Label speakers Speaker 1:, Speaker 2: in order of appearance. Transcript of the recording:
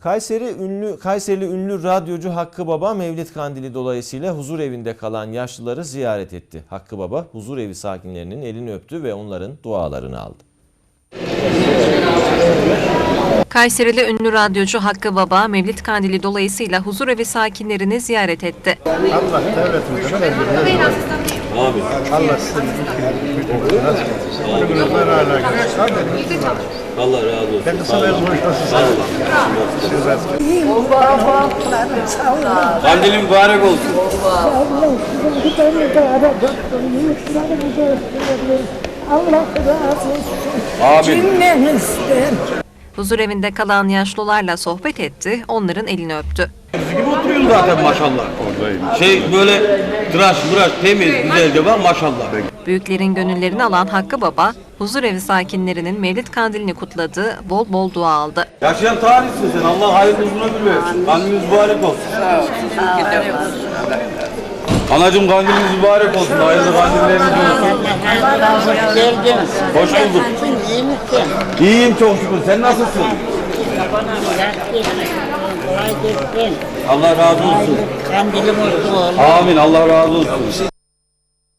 Speaker 1: Kayseri ünlü Kayserili ünlü radyocu Hakkı Baba Mevlid Kandili dolayısıyla huzur evinde kalan yaşlıları ziyaret etti. Hakkı Baba huzur evi sakinlerinin elini öptü ve onların dualarını aldı.
Speaker 2: Kayserili ünlü radyocu Hakkı Baba, Mevlid Kandili dolayısıyla huzurevi sakinlerini ziyaret etti.
Speaker 3: Allah devletimizden ömrünü Allah sizin. Ölümünüzden hala.
Speaker 4: Allah razı olsun.
Speaker 3: Kendisi mezun nasıl
Speaker 4: Sağ olun. Kandilin mübarek olsun.
Speaker 5: Allah razı olsun.
Speaker 4: Amin.
Speaker 5: Cümlemizden.
Speaker 2: Huzurevinde kalan yaşlılarla sohbet etti, onların elini öptü.
Speaker 4: Gibi oturuyorsun zaten maşallah. Şey böyle tıraş mıraş temiz güzelce var maşallah.
Speaker 2: Büyüklerin gönüllerini alan Hakkı Baba, huzurevi sakinlerinin Mevlid Kandilini kutladı, bol bol dua aldı.
Speaker 4: Yaşayan tarihsin sen. Allah hayırlı uzun ömür versin. Kandiliniz mübarek olsun. Anacığım kandiliniz mübarek olsun. Hayırlı kandilleriniz olsun.
Speaker 6: Hoş geldiniz.
Speaker 4: Hoş bulduk.
Speaker 6: İyi misin?
Speaker 4: İyiyim çok şükür. Sen nasılsın? Allah razı olsun.
Speaker 6: Kandili mutlu ol.
Speaker 4: Amin. Allah razı olsun.